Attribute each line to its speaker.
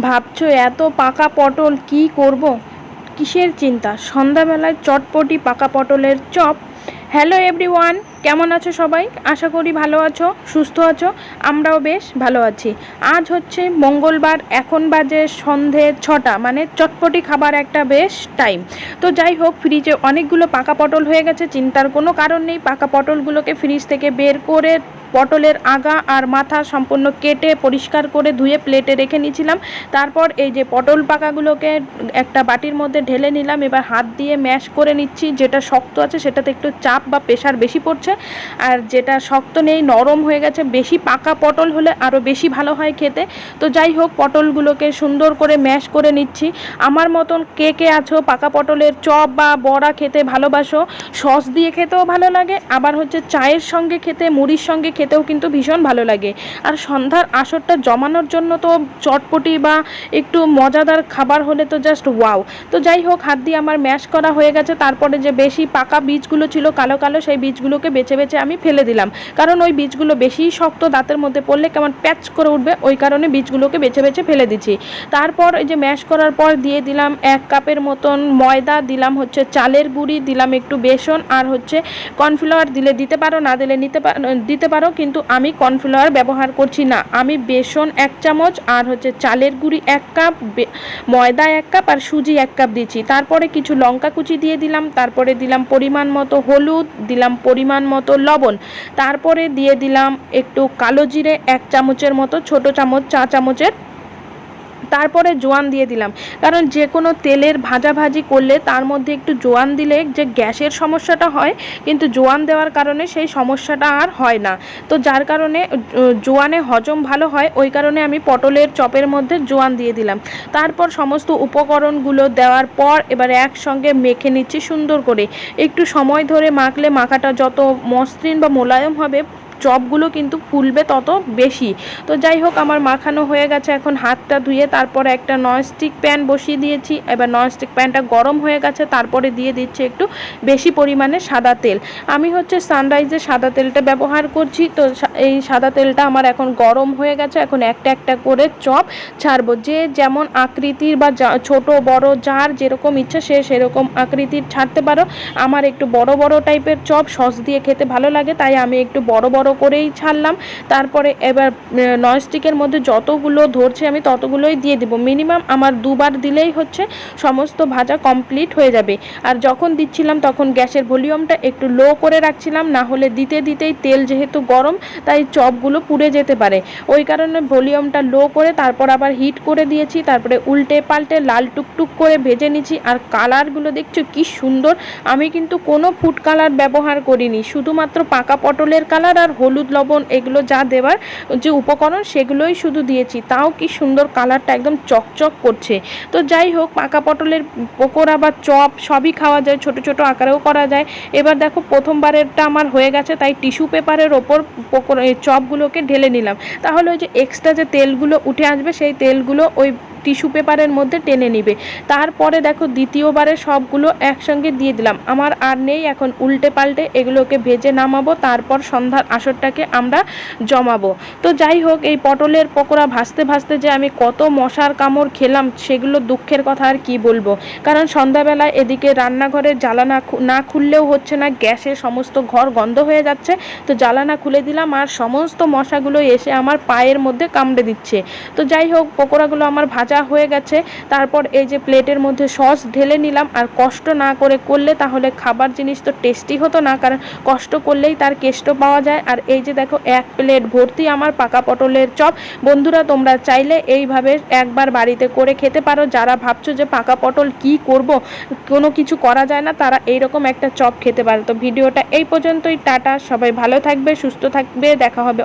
Speaker 1: ভাবছ এত পাকা পটল কি করব? কিসের চিন্তা? সন্ধ্যাবেলায় চটপটি পাকা পটলের চপ। হ্যালো এভরিওয়ান কেমন আছো সবাই? আশা করি ভালো আছো, সুস্থ আছো, আমরাও বেশ ভালো আছি। আজ হচ্ছে মঙ্গলবার, এখন বাজে সন্ধে ছটা মানে চটপটি খাবার একটা বেশ টাইম তো যাই হোক ফ্রিজে অনেকগুলো পাকা পটল হয়ে গেছে, চিন্তার কোনো কারণ নেই। পাকা পটলগুলোকে ফ্রিজ থেকে বের করে পটলের আগা আর মাথা সম্পূর্ণ কেটে পরিষ্কার করে ধুয়ে প্লেটে রেখে নিয়েছিলাম। তারপর এই যে পটল পাকাগুলোকে একটা বাটির মধ্যে ঢেলে নিলাম। এবার হাত দিয়ে ম্যাশ করে নিচ্ছি। যেটা শক্ত আছে, সেটাতে একটু চাপ বা প্রেশার বেশি পড়ছে। আর যেটা শক্ত নেই, নরম হয়ে গেছে, বেশি পাকা পটল হলে আরও বেশি ভালো হয় খেতে। তো যাই হোক, পটলগুলোকে সুন্দর করে ম্যাশ করে নিচ্ছি। আমার মতন কে কে আছো, পাকা পটলের চপ বা বড়া খেতে ভালোবাসো, সস দিয়ে খেতেও ভালো লাগে, আবার হচ্ছে চায়ের সঙ্গে খেতে, মুড়ির সঙ্গে খেতেও কিন্তু ভীষণ ভালো লাগে। আর সন্ধ্যার আসরটা জমানোর জন্য তো চটপটি বা একটু মজাদার খাবার হলে তো জাস্ট ওয়াও তো যাই হোক, হাত দিয়ে আমার ম্যাশ করা হয়ে গেছে, তারপরে যে বেশি পাকা বীজগুলো ছিল, কালো কালো সেই বীজগুলোকে বেছে বেছে আমি ফেলে দিলাম। কারণ ওই বীজগুলো বেশি শক্ত দাঁতের মধ্যে পড়লে কেমন প্যাচ করে উঠবে, ওই কারণে বীজগুলোকে বেছে বেছে ফেলে দিচ্ছি। তারপর এই যে ম্যাশ করার পর দিয়ে দিলাম এক কাপের মতন ময়দা, দিলাম হচ্ছে চালের গুঁড়ি, দিলাম একটু বেসন আর হচ্ছে কর্নফ্লাওয়ার দিলে দিতে পারো, না দিলে নিতে দিতে পারো, কিন্তু আমি কর্নফ্লাওয়ার ব্যবহার করছি না। আমি বেসন এক চামচ আর হচ্ছে চালের গুঁড়ি এক কাপ ময়দা এক কাপ আর সুজি এক কাপ দিচ্ছি। তারপরে কিছু লঙ্কা কুচি দিয়ে দিলাম, তারপরে দিলাম পরিমাণ মতো হলুদ, দিলাম পরিমাণ মতো লবণ। তারপরে দিয়ে দিলাম একটু কালো জিরে, এক চামচের মতো, ছোট চামচ, চা চামচের তারপরে জোয়ান দিয়ে দিলাম। কারণ যে কোনো তেলের ভাজাভাজি করলে তার মধ্যে একটু জোয়ান দিলে যে গ্যাসের সমস্যাটা হয়, কিন্তু জোয়ান দেওয়ার কারণে সেই সমস্যাটা আর হয় না। তো যার কারণে জোয়ানে হজম ভালো হয়, ওই কারণে আমি পটলের চপের মধ্যে জোয়ান দিয়ে দিলাম। তারপর সমস্ত উপকরণগুলো দেওয়ার পর এবার একসঙ্গে মেখে নিচ্ছি সুন্দর করে। একটু সময় ধরে মাখলে মাখাটা যত মসৃণ বা মোলায়ম হবে চপগুলো কিন্তু ফুলবে তত বেশি। তো যাই হোক, আমার মাখানো হয়ে গেছে, এখন হাতটা ধুয়ে তারপরে একটা ননস্টিক প্যান বসিয়ে দিয়েছি। এবার ননস্টিক প্যানটা গরম হয়ে গেছে, তারপরে দিয়ে দিচ্ছি একটু বেশি পরিমাণে সাদা তেল। আমি হচ্ছে সানরাইজে সাদা তেলটা ব্যবহার করছি, তো এই সাদা তেলটা আমার এখন গরম হয়ে গেছে, এখন একটা একটা করে চপ ছাড়বো। যে যেমন আকৃতির বা ছোট, বড়, যার যেরকম ইচ্ছা সে সেরকম আকৃতির ছাড়তে পারো। আমার একটু বড় বড় টাইপের চপ, সস দিয়ে খেতে ভালো লাগে, তাই আমি একটু বড় বড় করেই ছাড়লাম। তারপরে এবার ননস্টিকের মধ্যে যতগুলো ধরছে আমি ততগুলোই দিয়ে দেবো। মিনিমাম আমার দুবার দিলেই হচ্ছে সমস্ত ভাজা কমপ্লিট হয়ে যাবে। আর যখন দিচ্ছিলাম তখন গ্যাসের ভলিউমটা একটু লো করে রাখছিলাম, না হলে দিতে দিতেই তেল যেহেতু গরম, তাই চপগুলো পুড়ে যেতে পারে। ওই কারণে ভলিউমটা লো করে তারপর আবার হিট করে দিয়েছি, তারপরে উল্টে পাল্টে লাল টুকটুক করে ভেজে নিচ্ছি আর কালারগুলো দেখছ কি সুন্দর! আমি কিন্তু কোনো ফুড কালার ব্যবহার করিনি, শুধুমাত্র পাকা পটলের কালার আর হলুদ লবণ এগুলো যা দেওয়ার যে উপকরণ সেগুলোই শুধু দিয়েছি। তাও কি সুন্দর কালারটা একদম চকচক করছে। তো যাই হোক, পাকা পটলের পকোড়া বা চপ সবই খাওয়া যায়, ছোট ছোট আকারেও করা যায়। এবার দেখো, প্রথমবারেরটা আমার হয়ে গেছে, তাই টিস্যু পেপারের ওপর পকোড়া চপগুলোকে ঢেলে নিলাম। তাহলে ওই যে এক্সট্রা যে তেলগুলো উঠে আসবে, সেই তেলগুলো ওই টিস্যু পেপারের মধ্যে টেনে নিবে। তারপরে দেখো দ্বিতীয়বারে সবগুলো একসঙ্গে দিয়ে দিলাম। আমার আর নেই, এখন উল্টে পাল্টে এগুলোকে ভেজে নামাবো, তারপর সন্ধ্যার আসরটাকে আমরা জমাবো। তো যাই হোক, এই পটলের পকোড়া ভাজতে ভাসতে যে আমি কত মশার কামড় খেলাম, সেগুলো দুঃখের কথা আর কি বলব? কারণ সন্ধ্যাবেলায় এদিকে রান্নাঘরের জ্বালানা না খুললেও হচ্ছে না গ্যাসে সমস্ত ঘর গন্ধ হয়ে যাচ্ছে। তো জ্বালানা খুলে দিলাম আর সমস্ত মশাগুলো এসে আমার পায়ের মধ্যে কামড়ে দিচ্ছে। তো যাই হোক, পকোড়াগুলো আমার ভাজা ভাজা হয়ে গেছে। তারপর এই যে প্লেটের মধ্যে সস ঢেলে নিলাম, আর কষ্ট না করে করলে তাহলে খাবার জিনিস তো টেস্টি হতো না, কারণ কষ্ট করলেই তার কেষ্ট পাওয়া যায়। আর এই যে দেখো, এক প্লেট ভর্তি আমার পাকা পটলের চপ। বন্ধুরা, তোমরা চাইলে এইভাবে একবার বাড়িতে করে খেতে পারো। যারা ভাবছ যে পাকা পটল কি করব, কোনো কিছু করা যায় না, তারা এইরকম একটা চপ খেতে পারো। তো ভিডিওটা এই পর্যন্তই, টাটা, সবাই ভালো থাকবে, সুস্থ থাকবে, দেখা হবে